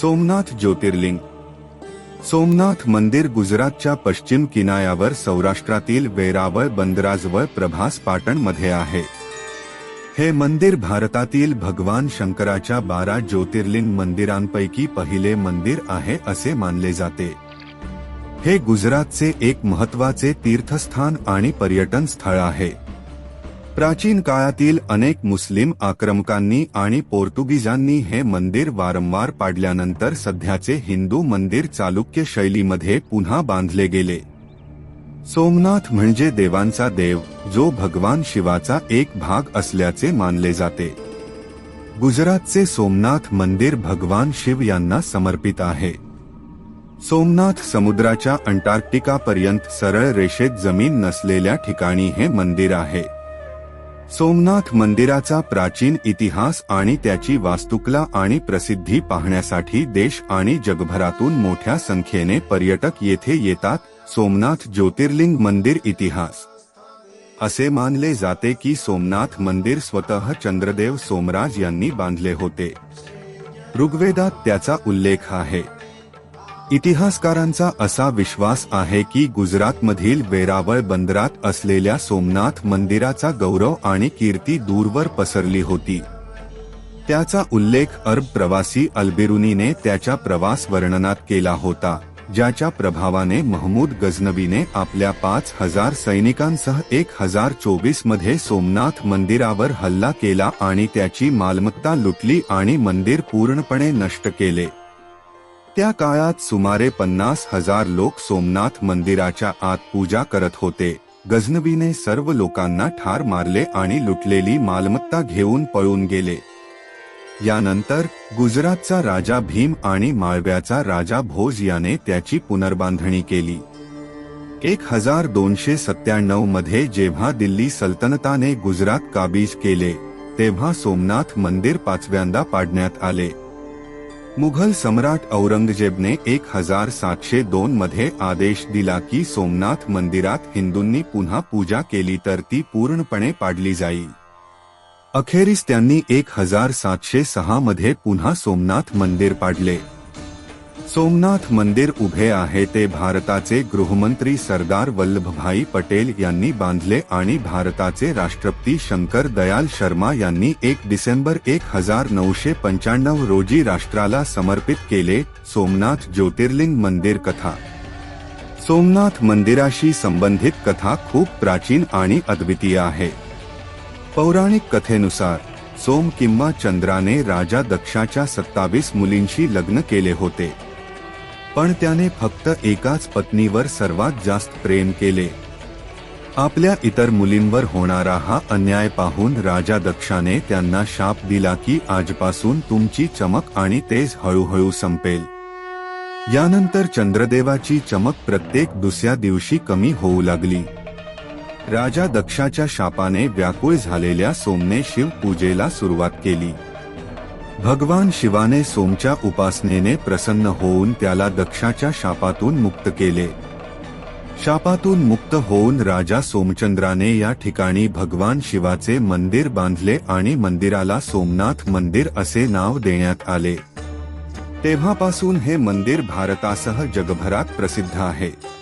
सोमनाथ ज्योतिर्लिंग. सोमनाथ मंदिर गुजरातच्या पश्चिम किनाऱ्यावर सौराष्ट्रातील वेरावळ बंदराजवळ प्रभास पाटणमध्ये आहे. हे मंदिर भारतातील भगवान शंकराच्या बारा ज्योतिर्लिंग मंदिरांपैकी पहिले मंदिर आहे असे मानले जाते. हे गुजरातचे एक महत्त्वाचे तीर्थस्थान आणि पर्यटन स्थळ आहे. प्राचीन काळातील अनेक मुस्लिम आक्रमकांनी आणि पोर्तुगीजांनी हे मंदिर वारंवार पाडल्यानंतर सध्याचे हिंदू मंदिर चालुक्य शैलीमध्ये पुन्हा बांधले गेले. सोमनाथ म्हणजे देवांचा देव जो भगवान शिवाचा एक भाग असल्याचे मानले जाते. गुजरातचे सोमनाथ मंदिर भगवान शिव यांना समर्पित आहे. सोमनाथ समुद्राच्या अंटार्क्टिकापर्यंत सरळ रेषेत जमीन नसलेल्या ठिकाणी हे मंदिर आहे. सोमनाथ मंदिराचा प्राचीन इतिहास आणि त्याची वास्तुकला आणि प्रसिद्धी पाहण्यासाठी देश आणि जगभरातून मोठ्या संख्येने पर्यटक येथे येतात. सोमनाथ ज्योतिर्लिंग मंदिर इतिहास. असे मानले जाते की सोमनाथ मंदिर स्वतः चंद्रदेव सोमराज यांनी बांधले होते. ऋग्वेदात त्याचा उल्लेख आहे. इतिहासकारांचा असा विश्वास आहे की गुजरातमधील वेरावळ बंदरात असलेल्या सोमनाथ मंदिराचा गौरव आणि कीर्ती दूरवर पसरली होती. त्याचा उल्लेख अरब प्रवासी अल्बेरुनीने त्याच्या प्रवास वर्णनात केला होता ज्याच्या प्रभावाने महमूद गझनवीने आपल्या पाच हजार सैनिकांसह एक हजार चोवीसमध्ये सोमनाथ मंदिरावर हल्ला केला आणि त्याची मालमत्ता लुटली आणि मंदिर पूर्णपणे नष्ट केले. त्या काळात सुमारे पन्नास हजार लोक सोमनाथ मंदिराच्या आत पूजा करत होते. गझनवीने सर्व लोकांना ठार मारले आणि लुटलेली मालमत्ता घेऊन पळून गेले. यानंतर गुजरातचा राजा भीम आणि माळव्याचा राजा भोज याने त्याची पुनर्बांधणी केली. एक हजार दोनशे सत्त्याण्णवमध्ये जेव्हा दिल्ली सल्तनताने गुजरात काबीज केले तेव्हा सोमनाथ मंदिर पाचव्यांदा पाडण्यात आले. मुघल सम्राट औरंगजेबने एक हजार सातशे दोन मध्ये आदेश दिला की सोमनाथ मंदिरात हिंदूंनी पुन्हा पूजा केली तर ती पूर्णपणे पाडली जाईल अखेरीस त्यांनी एक हजार सातशे सहा मध्ये पुन्हा सोमनाथ मंदिर पाडले. सोमनाथ मंदिर उभे आहे ते भारताचे गृहमंत्री सरदार वल्लभभाई पटेल यांनी बांधले आणि भारताचे राष्ट्रपती शंकर दयाल शर्मा यांनी एक डिसेंबर एक हजार नऊशे पंच्याण्णव रोजी राष्ट्राला समर्पित केले सोमनाथ ज्योतिर्लिंग मंदिर कथा. सोमनाथ मंदिराशी संबंधित कथा खूप प्राचीन आणि अद्वितीय आहे. पौराणिक कथेनुसार सोम किंवा चंद्राने राजा दक्षाच्या सत्तावीस मुलींशी लग्न केले होते. पण त्याने फक्त एकाच पत्नीवर सर्वात जास्त प्रेम केले. आपल्या इतर मुलींवर होणारा हा अन्याय पाहून राजा दक्षाने त्यांना शाप दिला की आजपासून तुमची चमक आणि तेज हळूहळू संपेल. यानंतर चंद्रदेवाची चमक प्रत्येक दुसऱ्या दिवशी कमी होऊ लागली. राजा दक्षाच्या शापाने व्याकुळ झालेल्या सोमने शिवपूजेला सुरुवात केली. भगवान शिवाने सोमच्या उपासनेने प्रसन्न होऊन त्याला दक्षाच्या शापातून मुक्त केले. शापातून मुक्त होऊन राजा सोमचंद्राने या ठिकाणी भगवान शिवाचे मंदिर बांधले आणि मंदिराला सोमनाथ मंदिर असे नाव देण्यात आले. तेव्हापासून हे मंदिर भारतासह जगभरात प्रसिद्ध आहे.